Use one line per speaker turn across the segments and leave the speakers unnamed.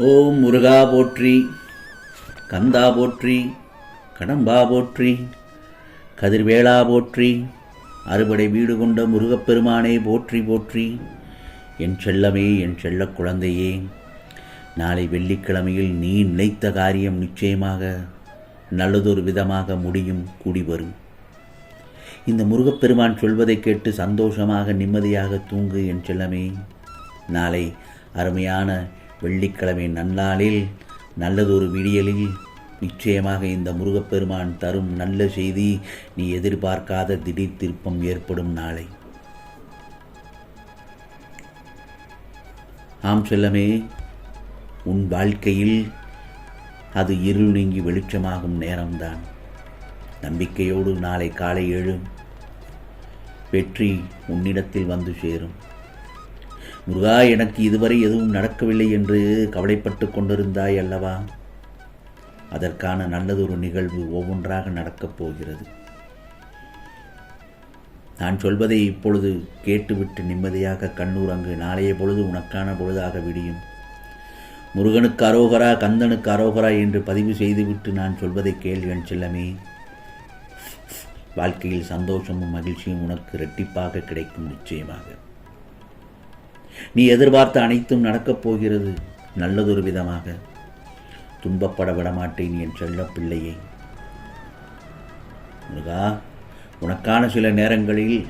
ஓம் முருகா போற்றி கந்தா போற்றி கடம்பா போற்றி கதிர்வேளா போற்றி அறுபடை வீடு கொண்ட முருகப்பெருமானே போற்றி போற்றி. என் செல்லமே என் செல்ல குழந்தையே நாளை வெள்ளிக்கிழமையில் நீ நினைத்த காரியம் நிச்சயமாக நல்லதொரு விதமாக முடியும் கூடி வரும். இந்த முருகப்பெருமான் சொல்வதை கேட்டு சந்தோஷமாக நிம்மதியாக தூங்கு என் செல்லமே. நாளை அருமையான வெள்ளிக்கிழமை நன்னாளில் நல்லதொரு விடியலில் நிச்சயமாக இந்த முருகப்பெருமான் தரும் நல்ல செய்தி நீ எதிர்பார்க்காத திடீர் திருப்பம் ஏற்படும் நாளை. ஆம் செல்லமே உன் வாழ்க்கையில் அது இருள் நீங்கி வெளிச்சமாகும் நேரம்தான். நம்பிக்கையோடு நாளை காலை எழும். வெற்றி உன்னிடத்தில் வந்து சேரும். முருகா எனக்கு இதுவரை எதுவும் நடக்கவில்லை என்று கவலைப்பட்டு கொண்டிருந்தாய் அல்லவா? அதற்கான நல்லதொரு நிகழ்வு ஒவ்வொன்றாக நடக்கப் போகிறது. நான் சொல்வதை இப்பொழுது கேட்டுவிட்டு நிம்மதியாக கண்ணூர் அங்கு நாளைய பொழுது உனக்கான பொழுதாக விடியும். முருகனுக்கு அரோகரா கந்தனுக்கு அரோகரா என்று பதிவு செய்துவிட்டு நான் சொல்வதை கேள்வி என் செல்லமே. வாழ்க்கையில் சந்தோஷமும் மகிழ்ச்சியும் உனக்கு இரட்டிப்பாக கிடைக்கும் நிச்சயமாக. நீ எதிர்பார்த்த அனைத்தும் நடக்கப் போகிறது. நல்லதொரு விதமாக. துன்பப்பட விடமாட்டேன் என் செல்ல பிள்ளையை முருகா உனக்கான சில நேரங்களில்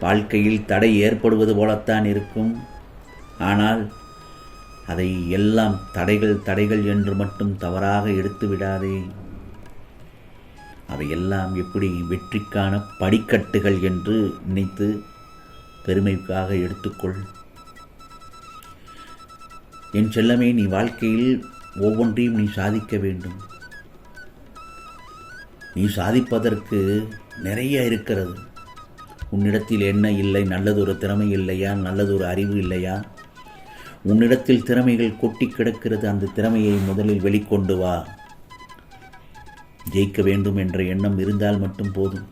வாழ்க்கையில் தடை ஏற்படுவது போலத்தான் இருக்கும். ஆனால் அதை எல்லாம் தடைகள் தடைகள் என்று மட்டும் தவறாக எடுத்து விடாதே. அவையெல்லாம் எப்படி வெற்றிக்கான படிக்கட்டுகள் என்று நினைத்து பெருமைக்காக எடுத்துக்கொள். என் செல்லமே நீ வாழ்க்கையில் ஒவ்வொன்றையும் நீ சாதிக்க வேண்டும். நீ சாதிப்பதற்கு நிறைய இருக்கிறது. உன்னிடத்தில் என்ன இல்லை நல்லதொரு திறமை இல்லையா நல்லதொரு அறிவு இல்லையா? உன்னிடத்தில் திறமைகள் கொட்டி கிடக்கிறது அந்த திறமையை முதலில் வெளிக்கொண்டு வா. ஜெயிக்க வேண்டும் என்ற எண்ணம் இருந்தால் மட்டும் போதும்.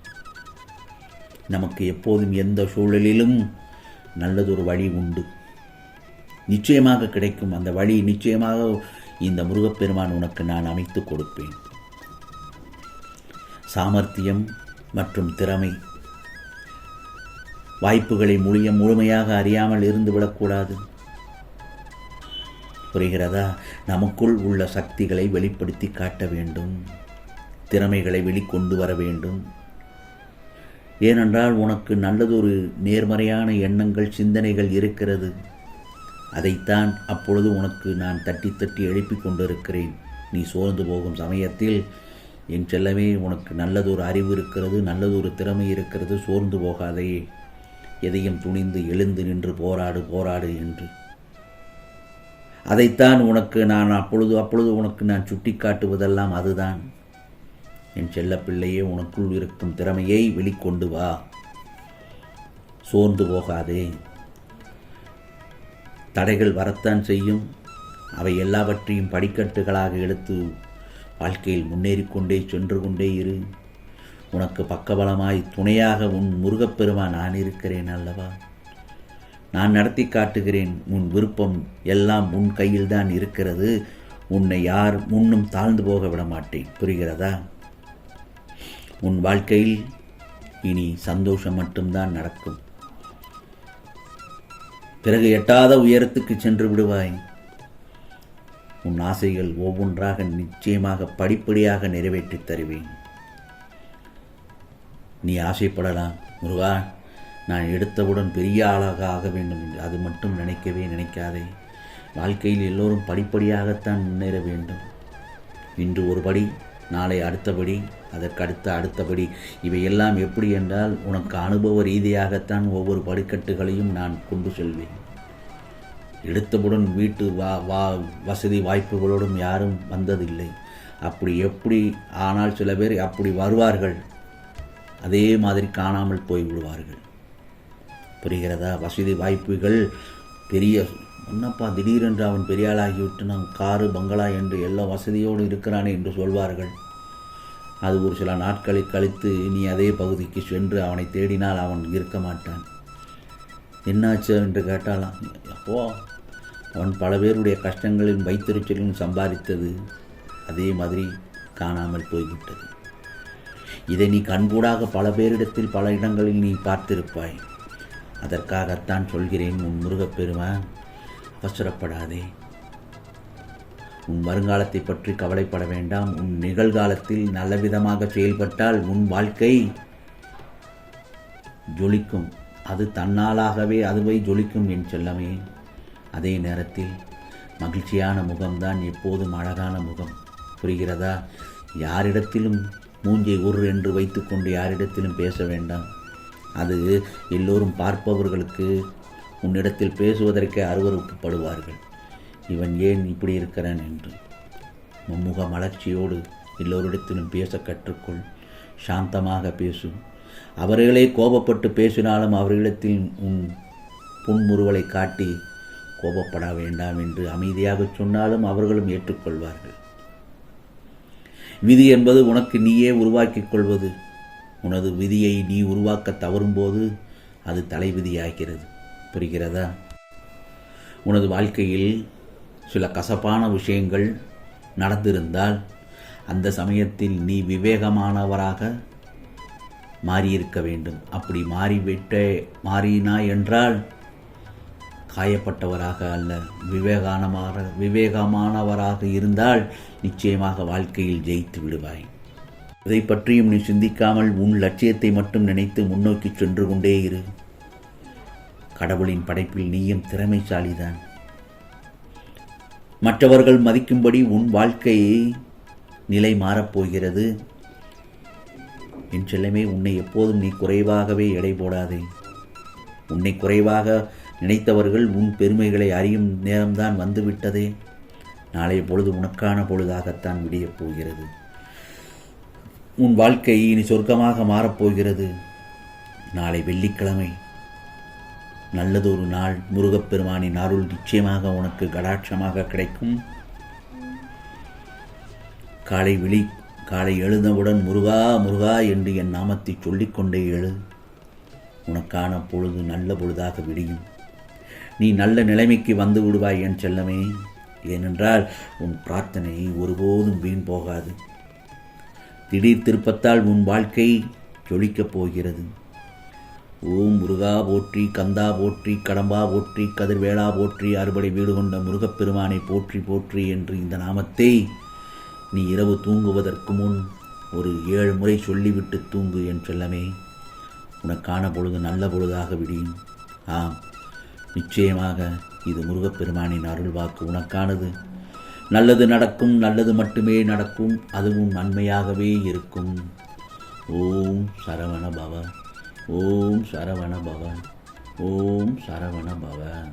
நமக்கு எப்போதும் எந்த சூழலிலும் நல்லதொரு வழி உண்டு. நிச்சயமாக கிடைக்கும். அந்த வழி நிச்சயமாக இந்த முருகப்பெருமான் உனக்கு நான் அமைத்து கொடுப்பேன். சாமர்த்தியம் மற்றும் திறமை. வாய்ப்புகளை முழிய முழுமையாக அறியாமல் இருந்து விடக்கூடாது. புரிகிறதா? நமக்குள் உள்ள சக்திகளை வெளிப்படுத்தி காட்ட வேண்டும். திறமைகளை வெளிக்கொண்டு வர வேண்டும். ஏனென்றால் உனக்கு நல்லதொரு நேர்மறையான எண்ணங்கள் சிந்தனைகள் இருக்கிறது. அதைத்தான் அப்பொழுது உனக்கு நான் தட்டி தட்டி எழுப்பி கொண்டிருக்கிறேன். நீ சோர்ந்து போகும் சமயத்தில் என் செல்லமே உனக்கு நல்லதொரு அறிவு இருக்கிறது நல்லதொரு திறமை இருக்கிறது சோர்ந்து போகாதே. எதையும் துணிந்து எழுந்து நின்று போராடு போராடு என்று. அதைத்தான் உனக்கு நான் அப்பொழுது அப்பொழுது உனக்கு நான் சுட்டி காட்டுவதெல்லாம் அதுதான். என் செல்லப்பிள்ளையே உனக்குள் இருக்கும் திறமையை வெளிக்கொண்டு வா. சோர்ந்து போகாதே. தடைகள் வரத்தான் செய்யும். அவை எல்லாவற்றையும் படிக்கட்டுகளாக எடுத்து வாழ்க்கையில் முன்னேறிக்கொண்டே சென்று கொண்டே இரு. உனக்கு பக்கபலமாய் துணையாக உன் முருகப்பெருமா நான் இருக்கிறேன் அல்லவா? நான் நடத்தி காட்டுகிறேன். உன் விருப்பம் எல்லாம் உன் கையில்தான் இருக்கிறது. உன்னை யார் முன்னும் தாழ்ந்து போக விட மாட்டேன் புரிகிறதா? உன் வாழ்க்கையில் இனி சந்தோஷம் மட்டும்தான் நடக்கும். பிறகு எட்டாத உயரத்துக்கு சென்று விடுவாய். உன் ஆசைகள் ஒவ்வொன்றாக நிச்சயமாக படிப்படியாக நிறைவேற்றித் தருவேன். நீ ஆசைப்படலாம் முருகா. நான் எடுத்தவுடன் பெரிய ஆளாக ஆக வேண்டும் என்று அது மட்டும் நினைக்கவே நினைக்காதே. வாழ்க்கையில் எல்லோரும் படிப்படியாகத்தான் முன்னேற வேண்டும். இன்று ஒரு படி நாளை அடுத்தபடி அதற்கு அடுத்த அடுத்தபடி இவையெல்லாம் எப்படி என்றால் உனக்கு அனுபவ ரீதியாகத்தான் ஒவ்வொரு படிக்கட்டுகளையும் நான் கொண்டு செல்வேன். எடுத்தவுடன் வீட்டு வா வா வசதி வாய்ப்புகளோடும் யாரும் வந்ததில்லை. அப்படி எப்படி ஆனால் சில பேர் அப்படி வருவார்கள். அதே மாதிரி காணாமல் போய்விடுவார்கள். புரிகிறதா? வசதி வாய்ப்புகள் பெரிய என்னப்பா திடீரென்று அவன் பெரியாளாகிவிட்டு நான் காரு பங்களா என்று எல்லா வசதியோடு இருக்கிறானே என்று சொல்வார்கள். அது ஒரு சில நாட்களை கழித்து நீ அதே பகுதிக்கு சென்று அவனை தேடினால் அவன் இருக்க மாட்டான். என்னாச்சு என்று கேட்டாலாம் அப்போ அவன் பல பேருடைய கஷ்டங்களின் வைத்தறிச்சலிலும் சம்பாதித்தது அதே மாதிரி காணாமல் போய்விட்டது. இதை நீ கண்கூடாக பல பேரிடத்தில் பல இடங்களில் நீ பார்த்திருப்பாய். அதற்காகத்தான் சொல்கிறேன் உன் முருகப்பெருமா அவசரப்படாதே. உன் வருங்காலத்தை பற்றி கவலைப்பட வேண்டாம். உன் நிகழ்காலத்தில் நல்லவிதமாக செயல்பட்டால் உன் வாழ்க்கை ஜொலிக்கும். அது தன்னாலாகவே அதுவை ஜொலிக்கும் என் செல்லமே. அதே நேரத்தில் மகிழ்ச்சியான முகம்தான் எப்போதும் அழகான முகம். புரிகிறதா? யாரிடத்திலும் மூஞ்சை உரு என்று வைத்துக்கொண்டு யாரிடத்திலும் பேச வேண்டாம். அது எல்லோரும் பார்ப்பவர்களுக்கு உன்னிடத்தில் பேசுவதற்கே அருவறுப்புப்படுவார்கள் இவன் ஏன் இப்படி இருக்கிறான் என்று. மும்முக மலர்ச்சியோடு எல்லோரிடத்திலும் பேச கற்றுக்கொள். சாந்தமாக பேசும் அவர்களே கோபப்பட்டு பேசினாலும் அவர்களிடத்தில் உன் புன்முறுவலை காட்டி கோபப்பட வேண்டாம் என்று அமைதியாக சொன்னாலும் அவர்களும் ஏற்றுக்கொள்வார்கள். விதி என்பது உனக்கு நீயே உருவாக்கிக் கொள்வது. உனது விதியை நீ உருவாக்க தவறும்போது அது தலைவிதியாகிறது. புரிகிறதா? உனது வாழ்க்கையில் சில கசப்பான விஷயங்கள் நடந்திருந்தால் அந்த சமயத்தில் நீ விவேகமானவராக மாறியிருக்க வேண்டும். அப்படி மாறிவிட்டே மாறினாய் என்றால் காயப்பட்டவராக அல்ல விவேகானமாக விவேகமானவராக இருந்தால் நிச்சயமாக வாழ்க்கையில் ஜெயித்து விடுவாய். இதை பற்றியும் நீ சிந்திக்காமல் உன் லட்சியத்தை மட்டும் நினைத்து முன்னோக்கி சென்று கொண்டே இரு. கடவுளின் படைப்பில் நீயும் திறமைசாலிதான். மற்றவர்கள் மதிக்கும்படி உன் வாழ்க்கையை நிலை மாறப்போகிறது என் செல்லமே உன்னை எப்போதும் நீ குறைவாகவே எடை போடாதே. உன்னை குறைவாக நினைத்தவர்கள் உன் பெருமைகளை அறியும் நேரம்தான் வந்துவிட்டதே. நாளைய பொழுது உனக்கான பொழுதாகத்தான் விடியப் போகிறது. உன் வாழ்க்கை இனி சொர்க்கமாக மாறப்போகிறது நாளை வெள்ளிக்கிழமை. நல்லதொரு நாள் முருகப்பெருமானின் அருள் நிச்சயமாக உனக்கு கடாட்சமாக கிடைக்கும். காலை விழி காலை எழுந்தவுடன் முருகா முருகா என்று என் நாமத்தை சொல்லிக்கொண்டே எழு. உனக்கான பொழுது நல்ல பொழுதாக விடியும். நீ நல்ல நிலைமைக்கு வந்து விடுவாய் என் செல்லமே. ஏனென்றால் உன் பிரார்த்தனை ஒருபோதும் வீண் போகாது. திடீர் திருப்பத்தால் உன் வாழ்க்கை ஜொலிக்கப் போகிறது. ஓம் முருகா போற்றி கந்தா போற்றி கடம்பா போற்றி கதிர்வேளா போற்றி அறுபடை வீடு கொண்ட முருகப்பெருமானை போற்றி போற்றி என்று இந்த நாமத்தை நீ இரவு தூங்குவதற்கு முன் ஒரு ஏழு முறை சொல்லிவிட்டு தூங்கு என் செல்லமே உனக்கான பொழுது நல்ல பொழுதாக விடியும். ஆம் நிச்சயமாக இது முருகப்பெருமானின் அருள் வாக்கு உனக்கானது. நல்லது நடக்கும் நல்லது மட்டுமே நடக்கும் அதுவும் நன்மையாகவே இருக்கும். ஓம் சரவண பவ. ஓம் சரவண பவன் ஓம் சரவண பவன்